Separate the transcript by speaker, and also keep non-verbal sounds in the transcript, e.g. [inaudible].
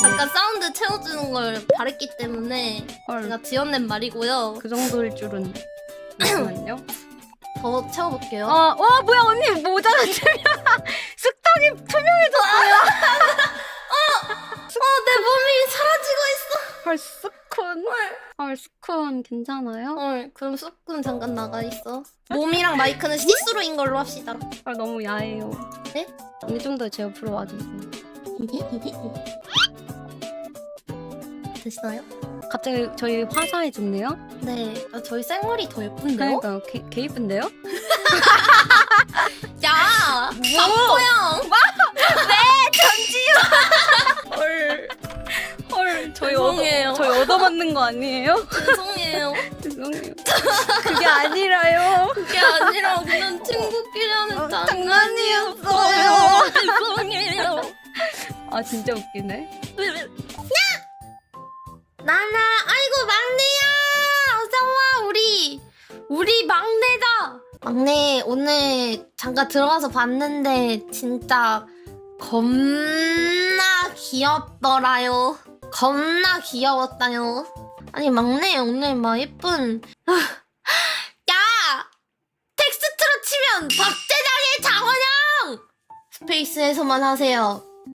Speaker 1: 잠깐 사운드 채워주는 걸 바랬기 때문에
Speaker 2: 헐,
Speaker 1: 제가 지어낸 말이고요.
Speaker 2: 그 정도일 줄은. 잠시만요. [clears throat]
Speaker 1: 더 채워볼게요.
Speaker 2: 아, 와 뭐야 언니 모자가 [laughs] 투명. 습덕이 투명해졌어요. [laughs]
Speaker 1: 어, 내 몸이 사라지고 있어.
Speaker 2: 헐 스콘. 헐 스콘 괜찮아요?
Speaker 1: 어, 그럼 쑥군 잠깐 나가 있어. 몸이랑 마이크는 시스루인 걸로 합시다.
Speaker 2: 헐 너무 야해요.
Speaker 1: 네?
Speaker 2: 언니 좀 더 제 옆으로 와주세요.
Speaker 1: 되시나요?
Speaker 2: 갑자기 저희 화사해졌네요.
Speaker 1: 네. 아, 저희 쌩얼이 더 예쁜데요?
Speaker 2: 그러니까 개, 개 이쁜데요? [laughs]
Speaker 1: 야! 박보영! [laughs]
Speaker 2: 헐. 헐 저희
Speaker 1: 죄송해요.
Speaker 2: 얻어 저희 얻어맞는 거 아니에요?
Speaker 1: 죄송해요. [laughs]
Speaker 2: 죄송해요. 그게 아니라요.
Speaker 1: 그게 아니라 그냥 친구끼리 하는
Speaker 2: 어,
Speaker 1: 장난이었어요. 죄송해요.
Speaker 2: 아 진짜 웃기네.
Speaker 1: 나나, 아이고 막내야, 어서 와 우리 우리 막내다. 막내 오늘 잠깐 들어가서 봤는데 진짜 겁나 귀엽더라요. 겁나 귀여웠다요. 아니 막내 오늘 막 예쁜. 야, 텍스트로 치면 박재장의 장원영. 스페이스에서만 하세요.